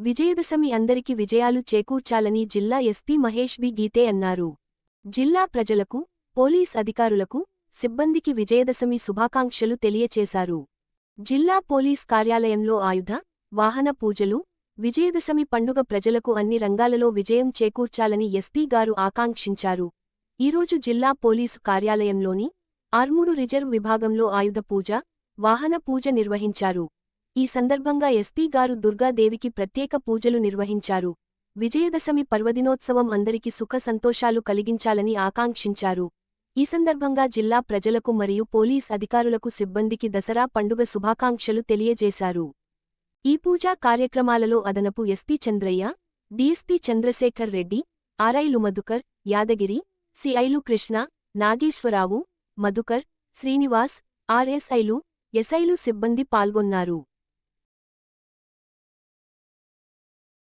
విజయదశమి అందరికి విజయాలు చేకూర్చాలని జిల్లా ఎస్పీ మహేష్ బి. గీతే అన్నారు. జిల్లా ప్రజలకు పోలీస్ అధికారులకు సిబ్బందికి విజయదశమి శుభాకాంక్షలు తెలియచేశారు. జిల్లా పోలీస్ కార్యాలయంలో ఆయుధ వాహన పూజలు విజయదశమి పండుగ ప్రజలకు అన్ని రంగాలలో విజయం చేకూర్చాలని ఎస్పీ గారు ఆకాంక్షించారు. ఈరోజు జిల్లా పోలీసు కార్యాలయంలోని ఆర్మూడు రిజర్వ్ విభాగంలో ఆయుధ పూజ వాహన పూజ నిర్వహించారు. ఈ సందర్భంగా ఎస్పీ గారు దుర్గాదేవికి ప్రత్యేక పూజలు నిర్వహించారు. విజయదశమి పర్వదినోత్సవం అందరికీ సుఖ సంతోషాలు కలిగించాలని ఆకాంక్షించారు. ఈ సందర్భంగా జిల్లా ప్రజలకు మరియు పోలీస్ అధికారులకు సిబ్బందికి దసరా పండుగ శుభాకాంక్షలు తెలియజేశారు. ఈ పూజా కార్యక్రమాలలో అదనపు ఎస్పీ చంద్రయ్య డీఎస్పీ చంద్రశేఖర్ రెడ్డి ఆర్ఐలు మధుకర్ యాదగిరి సిఐలు కృష్ణ నాగేశ్వరరావు మధుకర్ శ్రీనివాస్ ఆర్ఎస్ఐలు ఎస్ఐలు సిబ్బంది పాల్గొన్నారు.